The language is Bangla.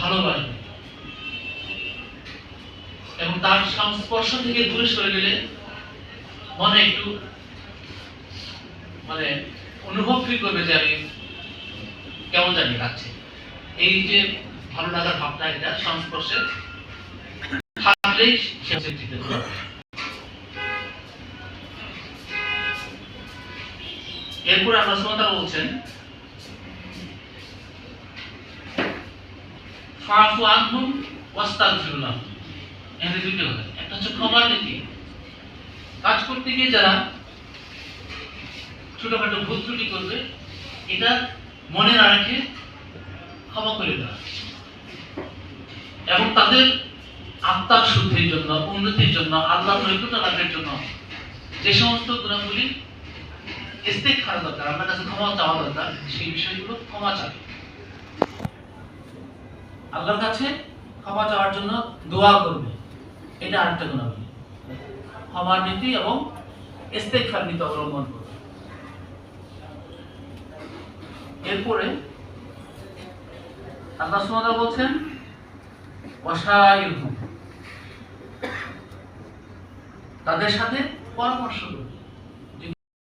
ভালোবাসবে এবং তার সংস্পর্শ থেকে দূরে সরে গেলে মনে একটু মানে অনুভব ফিল করবে যে আমি কেমন জানি লাগছে। এই যে ভালো লাগার ভাবটা, এটা সংস্পর্শে থাকলেই সে এরপর আল্লাহ বলছেন ফাফু আনহুম ওয়াস্তাগফির লাহুম এখানে দুটো কথা। একটা হচ্ছে ক্ষমার নীতি। কাজ করতে গিয়ে যারা ছোটখাটো ভুল ত্রুটি করবে, এটা মনে না রেখে ক্ষমা করে দেওয়া। এবং তাদের আত্মার শুদ্ধির জন্য, উন্নতির জন্য, আল্লাহ নৈকট্য লাভের জন্য যে সমস্ত গুণাগুলি ইস্তেক করা দরকার আপনার কাছে ক্ষমা চাওয়া দরকার, সেই বিষয়গুলো ক্ষমা চাবে। আল্লাহর কাছে ক্ষমা চাওয়ার জন্য দোয়া করবে। এটা আরেকটা গুণাবলী। ক্ষমার নীতি এবং ইস্তেকফার নীতি অবলম্বন করবে। এরপরে আল্লাহ তাআলা বলছেন, ওয়াশাইরহুম। তাদের সাথে পরামর্শ করবে।